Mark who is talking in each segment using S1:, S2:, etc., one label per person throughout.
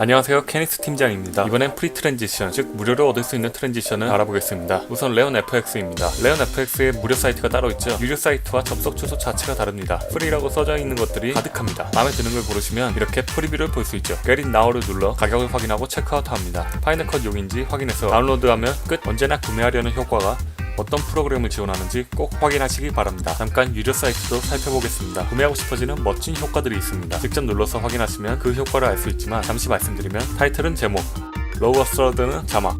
S1: 안녕하세요. 케니스 팀장입니다. 이번엔 프리 트랜지션 즉 무료로 얻을 수 있는 트랜지션을 알아보겠습니다. 우선 레온 FX입니다. 레온 FX의 무료 사이트가 따로 있죠. 유료 사이트와 접속 주소 자체가 다릅니다. 프리라고 써져 있는 것들이 가득합니다. 마음에 드는 걸 고르시면 이렇게 프리뷰를 볼 수 있죠. Get it now를 눌러 가격을 확인하고 체크아웃 합니다. 파이널 컷 용인지 확인해서 다운로드하면 끝. 언제나 구매하려는 효과가 어떤 프로그램을 지원하는지 꼭 확인하시기 바랍니다. 잠깐 유료 사이트도 살펴보겠습니다. 구매하고 싶어지는 멋진 효과들이 있습니다. 직접 눌러서 확인하시면 그 효과를 알 수 있지만 잠시 말씀드리면 타이틀은 제목, 로우 어스러드는 자막,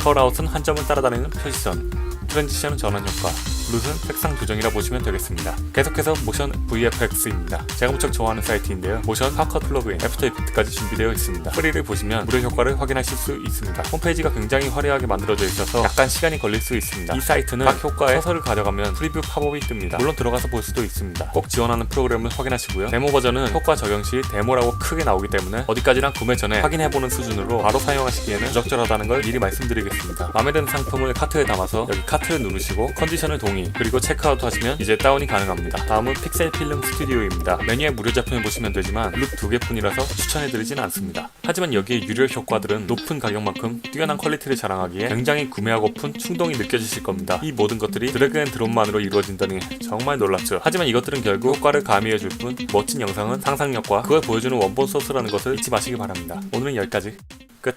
S1: 컬아웃은 한 점을 따라다니는 표시선, 트랜지션은 전환 효과, 룻은 색상 조정이라 보시면 되겠습니다. 계속해서 모션 VFX입니다. 제가 무척 좋아하는 사이트인데요. 모션 파커 플러그인, 애프터 이펙트까지 준비되어 있습니다. 프리를 보시면 무료 효과를 확인하실 수 있습니다. 홈페이지가 굉장히 화려하게 만들어져 있어서 약간 시간이 걸릴 수 있습니다. 이 사이트는 각 효과의 서서를 가져가면 프리뷰 팝업이 뜹니다. 물론 들어가서 볼 수도 있습니다. 꼭 지원하는 프로그램을 확인하시고요. 데모 버전은 효과 적용 시 데모라고 크게 나오기 때문에 어디까지나 구매 전에 확인해보는 수준으로 바로 사용하시기에는 부적절하다는 걸 미리 말씀드리겠습니다. 마음에 드는 상품을 카트에 담아서 여기 카트를 누르시고 컨디션을 동의 그리고 체크아웃 하시면 이제 다운이 가능합니다. 다음은 픽셀 필름 스튜디오입니다. 메뉴에 무료 제품을 보시면 되지만 룩 두 개뿐이라서 추천해드리진 않습니다. 하지만 여기에 유료 효과들은 높은 가격만큼 뛰어난 퀄리티를 자랑하기에 굉장히 구매하고픈 충동이 느껴지실 겁니다. 이 모든 것들이 드래그 앤 드롭만으로 이루어진다니 정말 놀랍죠. 하지만 이것들은 결국 효과를 가미해줄 뿐 멋진 영상은 상상력과 그걸 보여주는 원본 소스라는 것을 잊지 마시기 바랍니다. 오늘은 여기까지 끝.